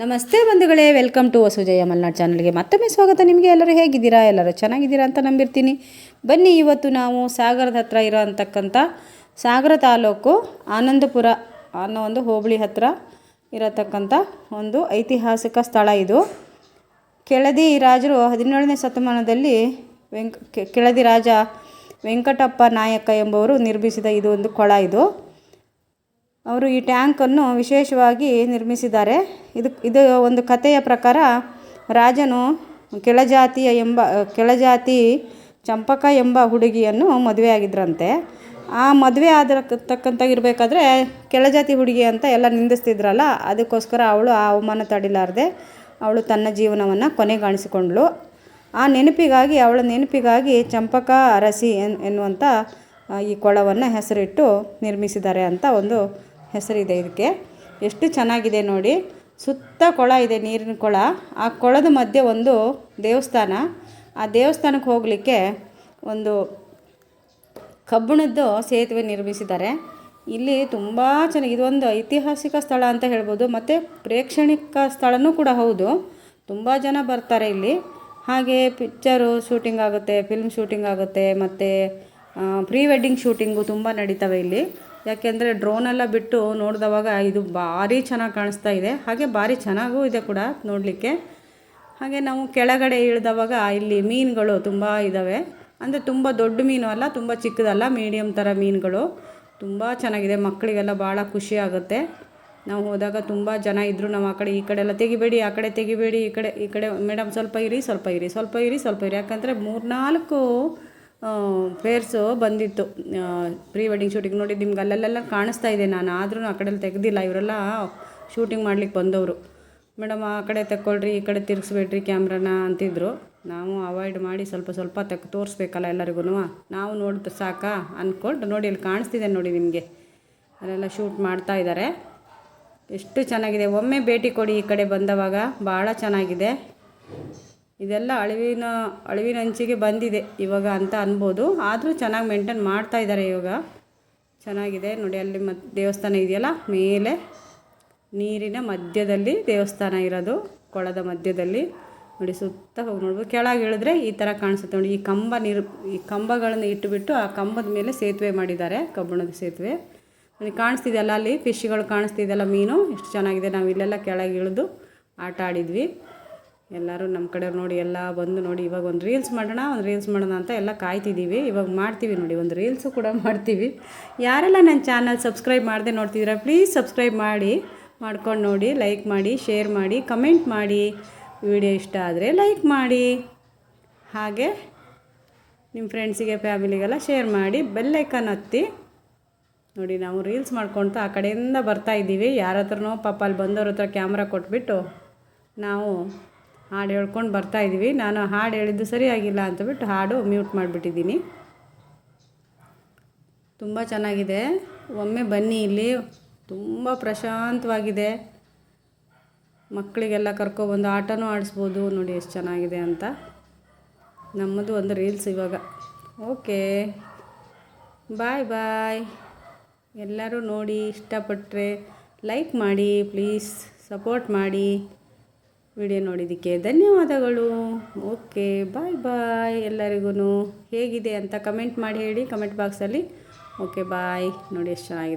ನಮಸ್ತೆ ಬಂಧುಗಳೇ, welcome to ವಸುಜಯ Malnad ಚಾನಲ್ಗೆ ಮತ್ತೊಮ್ಮೆ ಸ್ವಾಗತ ನಿಮಗೆ. ಎಲ್ಲರೂ ಹೇಗಿದ್ದೀರಾ? ಎಲ್ಲರೂ ಚೆನ್ನಾಗಿದ್ದೀರಾ ಅಂತ ನಂಬಿರ್ತೀನಿ. ಬನ್ನಿ, ಇವತ್ತು ನಾವು ಸಾಗರದ ಹತ್ರ ಇರೋ ಅಂತಕ್ಕಂಥ ಸಾಗರ ತಾಲೂಕು ಆನಂದಪುರ ಅನ್ನೋ ಒಂದು ಹೋಬಳಿ ಹತ್ರ ಇರತಕ್ಕಂಥ ಒಂದು ಐತಿಹಾಸಿಕ ಸ್ಥಳ ಇದು. ಕೆಳದಿ ರಾಜರು ಹದಿನೇಳನೇ ಶತಮಾನದಲ್ಲಿ ವೆಂಕ ಕೆಳದಿ ರಾಜ ವೆಂಕಟಪ್ಪ ನಾಯಕ ಎಂಬವರು ನಿರ್ಮಿಸಿದ ಇದು ಒಂದು ಕೊಳ ಇದು. ಅವರು ಈ ಟ್ಯಾಂಕನ್ನು ವಿಶೇಷವಾಗಿ ನಿರ್ಮಿಸಿದ್ದಾರೆ. ಇದು ಇದು ಒಂದು ಕಥೆಯ ಪ್ರಕಾರ ರಾಜನು ಕೆಳಜಾತಿಯ ಎಂಬ, ಕೆಳಜಾತಿ ಚಂಪಕ ಎಂಬ ಹುಡುಗಿಯನ್ನು ಮದುವೆಯಾಗಿದ್ರಂತೆ ಆ ಮದುವೆ ಆದತಕ್ಕಂಥ ಇರಬೇಕಾದ್ರೆ ಕೆಳಜಾತಿ ಹುಡುಗಿ ಅಂತ ಎಲ್ಲ ನಿಂದಿಸ್ತಿದ್ರಲ್ಲ, ಅದಕ್ಕೋಸ್ಕರ ಅವಳು ಆ ಅವಮಾನ ತಡಿಲಾರದೆ ಅವಳು ತನ್ನ ಜೀವನವನ್ನು ಕೊನೆಗಾಣಿಸಿಕೊಂಡ್ಳು. ಆ ನೆನಪಿಗಾಗಿ, ಅವಳ ನೆನಪಿಗಾಗಿ ಚಂಪಕ ಅರಸಿ ಎನ್ ಎನ್ನುವಂಥ ಈ ಕೊಳವನ್ನು ಹೆಸರಿಟ್ಟು ನಿರ್ಮಿಸಿದ್ದಾರೆ ಅಂತ ಒಂದು ಹೆಸರಿದೆ ಇದಕ್ಕೆ. ಎಷ್ಟು ಚೆನ್ನಾಗಿದೆ ನೋಡಿ. ಸುತ್ತ ಕೊಳ ಇದೆ, ನೀರಿನ ಕೊಳ. ಆ ಕೊಳದ ಮಧ್ಯೆ ಒಂದು ದೇವಸ್ಥಾನ. ಆ ದೇವಸ್ಥಾನಕ್ಕೆ ಹೋಗಲಿಕ್ಕೆ ಒಂದು ಕಬ್ಬಿಣದ್ದು ಸೇತುವೆ ನಿರ್ಮಿಸಿದ್ದಾರೆ. ಇಲ್ಲಿ ತುಂಬ ಚೆನ್ನಾಗಿ ಇದೊಂದು ಐತಿಹಾಸಿಕ ಸ್ಥಳ ಅಂತ ಹೇಳ್ಬೋದು. ಮತ್ತು ಪ್ರೇಕ್ಷಣಿಕ ಸ್ಥಳನೂ ಕೂಡ ಹೌದು. ತುಂಬ ಜನ ಬರ್ತಾರೆ ಇಲ್ಲಿ. ಹಾಗೆ ಪಿಕ್ಚರು ಶೂಟಿಂಗ್ ಆಗುತ್ತೆ, ಫಿಲ್ಮ್ ಶೂಟಿಂಗ್ ಆಗುತ್ತೆ, ಮತ್ತು ಪ್ರೀ ವೆಡ್ಡಿಂಗ್ ಶೂಟಿಂಗು ತುಂಬ ನಡೀತವೆ ಇಲ್ಲಿ. ಯಾಕೆಂದರೆ ಡ್ರೋನೆಲ್ಲ ಬಿಟ್ಟು ನೋಡಿದವಾಗ ಇದು ಭಾರಿ ಚೆನ್ನಾಗಿ ಕಾಣಿಸ್ತಾ ಇದೆ. ಹಾಗೆ ಭಾರಿ ಚೆನ್ನಾಗೂ ಇದೆ ಕೂಡ ನೋಡಲಿಕ್ಕೆ. ಹಾಗೆ ನಾವು ಕೆಳಗಡೆ ಇಳಿದವಾಗ ಇಲ್ಲಿ ಮೀನುಗಳು ತುಂಬ ಇದ್ದಾವೆ ಅಂದರೆ ತುಂಬ ದೊಡ್ಡ ಮೀನು ಅಲ್ಲ, ತುಂಬ ಚಿಕ್ಕದಲ್ಲ ಮೀಡಿಯಮ್ ಥರ ಮೀನುಗಳು. ತುಂಬ ಚೆನ್ನಾಗಿದೆ, ಮಕ್ಕಳಿಗೆಲ್ಲ ಭಾಳ ಖುಷಿ ಆಗುತ್ತೆ. ನಾವು ಹೋದಾಗ ತುಂಬ ಜನ ಇದ್ದರು ನಾವು ಆ ಕಡೆ ಈ ಕಡೆ ಎಲ್ಲ ತೆಗಿಬೇಡಿ, ಆ ಕಡೆ ತೆಗಿಬೇಡಿ, ಈ ಕಡೆ ಈ ಕಡೆ ಮೇಡಮ್ ಸ್ವಲ್ಪ ಇರಿ ಸ್ವಲ್ಪ ಇರಿ ಸ್ವಲ್ಪ ಇರಿ ಸ್ವಲ್ಪ ಇರಿ. ಯಾಕಂದರೆ ಮೂರ್ನಾಲ್ಕು ಫೇರ್ಸು ಬಂದಿತ್ತು. ಪ್ರೀ ವೆಡ್ಡಿಂಗ್ ಶೂಟಿಂಗ್ ನೋಡಿ ನಿಮ್ಗೆ ಅಲ್ಲೆಲ್ಲ ಕಾಣಿಸ್ತಾ ಇದೆ ನಾನು, ಆದ್ರೂ ಆ ಕಡೆಯಲ್ಲಿ ತೆಗೆದಿಲ್ಲ, ಇವರೆಲ್ಲ ಶೂಟಿಂಗ್ ಮಾಡ್ಲಿಕ್ಕೆ ಬಂದವರು. ಮೇಡಮ್, ಆ ಕಡೆ ತಕ್ಕೊಳ್ರಿ, ಈ ಕಡೆ ತಿರ್ಗಿಸ್ಬೇಡ್ರಿ ಕ್ಯಾಮ್ರಾನ ಅಂತಿದ್ರು. ನಾವು ಅವಾಯ್ಡ್ ಮಾಡಿ ಸ್ವಲ್ಪ ಸ್ವಲ್ಪ ತೆಗ್, ತೋರಿಸ್ಬೇಕಲ್ಲ ಎಲ್ಲರಿಗೂ ನಾವು ನೋಡಿ ಸಾಕಾ ಅಂದ್ಕೊಂಡು ನೋಡಿ ಇಲ್ಲಿ ಕಾಣಿಸ್ತಿದೆ ನೋಡಿ ನಿಮಗೆ. ಅಲ್ಲೆಲ್ಲ ಶೂಟ್ ಮಾಡ್ತಾ ಇದ್ದಾರೆ ಎಷ್ಟು ಚೆನ್ನಾಗಿದೆ. ಒಮ್ಮೆ ಭೇಟಿ ಕೊಡಿ ಈ ಕಡೆ ಬಂದವಾಗ. ಭಾಳ ಚೆನ್ನಾಗಿದೆ. ಇದೆಲ್ಲ ಅಳಿವಿನ ಅಳಿವಿನ ಅಂಚಿಗೆ ಬಂದಿದೆ ಇವಾಗ ಅಂತ ಅನ್ಬೋದು. ಆದರೂ ಚೆನ್ನಾಗಿ ಮೇಂಟೈನ್ ಮಾಡ್ತಾ ಇದ್ದಾರೆ ಇವಾಗ. ಚೆನ್ನಾಗಿದೆ. ನೋಡಿ, ಅಲ್ಲಿ ಮತ್ತು ದೇವಸ್ಥಾನ ಇದೆಯಲ್ಲ? ಮೇಲೆ ನೀರಿನ ಮಧ್ಯದಲ್ಲಿ ದೇವಸ್ಥಾನ ಇರೋದು, ಕೊಳದ ಮಧ್ಯದಲ್ಲಿ. ನೋಡಿ, ಸುತ್ತ ಹೋಗಿ ನೋಡ್ಬೋದು. ಕೆಳಗೆ ಇಳಿದ್ರೆ ಈ ಥರ ಕಾಣಿಸುತ್ತೆ. ನೋಡಿ, ಈ ಕಂಬ ನೀರು, ಈ ಕಂಬಗಳನ್ನು ಇಟ್ಟುಬಿಟ್ಟು ಆ ಕಂಬದ ಮೇಲೆ ಸೇತುವೆ ಮಾಡಿದ್ದಾರೆ, ಕಬ್ಬಿಣದ ಸೇತುವೆ. ನೋಡಿ ಕಾಣಿಸ್ತಿದೆಯಲ್ಲ ಅಲ್ಲಿ ಫಿಶ್ಗಳು ಕಾಣಿಸ್ತಿದೆಯಲ್ಲ ಮೀನು? ಎಷ್ಟು ಚೆನ್ನಾಗಿದೆ. ನಾವು ಇಲ್ಲೆಲ್ಲ ಕೆಳಗೆ ಇಳಿದು ಆಟ ಆಡಿದ್ವಿ. ಎಲ್ಲರೂ ನಮ್ಮ ಕಡೆಯವ್ರು ನೋಡಿ, ಎಲ್ಲ ಬಂದು ನೋಡಿ, ಇವಾಗ ಒಂದು ರೀಲ್ಸ್ ಮಾಡೋಣ, ಒಂದು ರೀಲ್ಸ್ ಮಾಡೋಣ ಅಂತ ಎಲ್ಲ ಕಾಯ್ತಿದ್ದೀವಿ ಇವಾಗ ಮಾಡ್ತೀವಿ ನೋಡಿ, ಒಂದು ರೀಲ್ಸು ಕೂಡ ಮಾಡ್ತೀವಿ. ಯಾರೆಲ್ಲ ನನ್ನ ಚಾನಲ್ ಸಬ್ಸ್ಕ್ರೈಬ್ ಮಾಡದೆ ನೋಡ್ತಿದ್ದೀರಾ ಪ್ಲೀಸ್ ಸಬ್ಸ್ಕ್ರೈಬ್ ಮಾಡಿ, ಮಾಡ್ಕೊಂಡು ನೋಡಿ ಲೈಕ್ ಮಾಡಿ ಶೇರ್ ಮಾಡಿ ಕಮೆಂಟ್ ಮಾಡಿ. ವಿಡಿಯೋ ಇಷ್ಟ ಆದರೆ ಲೈಕ್ ಮಾಡಿ. ಹಾಗೆ ನಿಮ್ಮ ಫ್ರೆಂಡ್ಸಿಗೆ ಫ್ಯಾಮಿಲಿಗೆಲ್ಲ ಶೇರ್ ಮಾಡಿ ಬೆಲ್ಲೈಕನ್ ಹತ್ತಿ. ನೋಡಿ, ನಾವು ರೀಲ್ಸ್ ಮಾಡ್ಕೊಳ್ತಾ ಆ ಕಡೆಯಿಂದ ಬರ್ತಾ ಇದ್ದೀವಿ ಯಾರ ಹತ್ರನೋ ಪಾಪ ಅಲ್ಲಿ ಬಂದವ್ರ ಹತ್ರ ಕ್ಯಾಮ್ರಾ ಕೊಟ್ಬಿಟ್ಟು ನಾವು ಹಾಡು ಹೇಳ್ಕೊಂಡು ಬರ್ತಾ ಇದ್ದೀವಿ ನಾನು ಹಾಡು ಹೇಳಿದ್ದು ಸರಿಯಾಗಿಲ್ಲ ಅಂತ ಬಿಟ್ಟು ಹಾಡು ಮ್ಯೂಟ್ ಮಾಡಿಬಿಟ್ಟಿದ್ದೀನಿ. ತುಂಬ ಚೆನ್ನಾಗಿದೆ. ಒಮ್ಮೆ ಬನ್ನಿ ಇಲ್ಲಿ. ತುಂಬ ಪ್ರಶಾಂತವಾಗಿದೆ. ಮಕ್ಕಳಿಗೆಲ್ಲ ಕರ್ಕೊಬಂದು ಆಟನೂ ಆಡಿಸ್ಬೋದು. ನೋಡಿ ಎಷ್ಟು ಚೆನ್ನಾಗಿದೆ ಅಂತ. ನಮ್ಮದು ಒಂದು ರೀಲ್ಸ್ ಇವಾಗ. ಓಕೆ. Bye bye. ಎಲ್ಲರೂ ನೋಡಿ ಇಷ್ಟಪಟ್ಟರೆ ಲೈಕ್ ಮಾಡಿ, ಪ್ಲೀಸ್ ಸಪೋರ್ಟ್ ಮಾಡಿ. ವಿಡಿಯೋ ನೋಡಿದ್ದಕ್ಕೆ ಧನ್ಯವಾದಗಳು. ಓಕೆ, ಬಾಯ್ ಬಾಯ್ ಎಲ್ಲರಿಗೂ ಹೇಗಿದೆ ಅಂತ ಕಮೆಂಟ್ ಮಾಡಿ ಹೇಳಿ, ಕಮೆಂಟ್ ಬಾಕ್ಸಲ್ಲಿ. Okay, bye. ನೋಡಿ ಎಷ್ಟು ಚೆನ್ನಾಗಿದೆ.